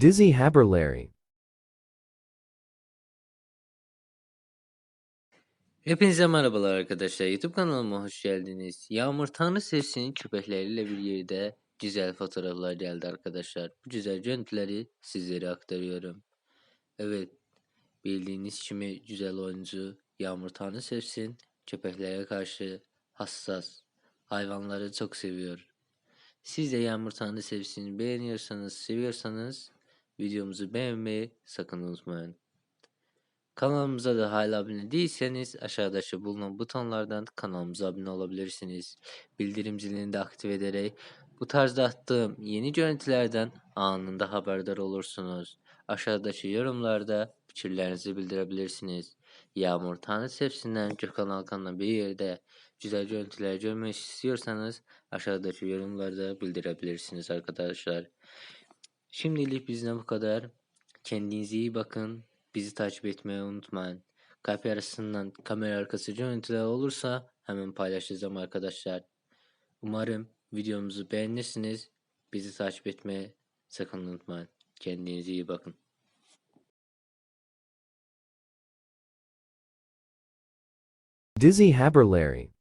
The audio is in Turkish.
Dizzy Haberlarry. Hepinize merhabalar arkadaşlar. YouTube kanalıma hoş geldiniz. Yağmur Tanrı Sevsin köpekleriyle bir yerde güzel fotoğraflar geldi arkadaşlar. Bu güzel görüntüleri sizlere aktarıyorum. Evet, bildiğiniz kimi güzel oyuncu Yağmur Tanrı Sevsin köpeklere karşı hassas. Hayvanları çok seviyor. Siz de Yağmur Tanrı Sevsin'i beğeniyorsanız, seviyorsanız videomuzu beğenmeyi sakın unutmayın. Kanalımıza da hala abone değilseniz aşağıdaki bulunan butonlardan kanalımıza abone olabilirsiniz. Bildirim zilini de aktif ederek bu tarzda attığım yeni görüntülerden anında haberdar olursunuz. Aşağıdaki yorumlarda fikirlerinizi bildirebilirsiniz. Yağmur Tanrı Sepsi'nden Gökhan Alkan'la bir yerde güzel görüntüler görmek istiyorsanız aşağıdaki yorumlarda bildirebilirsiniz arkadaşlar. Şimdilik bizden bu kadar. Kendinize iyi bakın. Bizi takip etmeyi unutmayın. Kalp arasından kamera arkası görüntüler olursa hemen paylaşacağım arkadaşlar. Umarım videomuzu beğenirsiniz. Bizi takip etmeyi sakın unutmayın. Kendinize iyi bakın. Dizzy Haberlarry.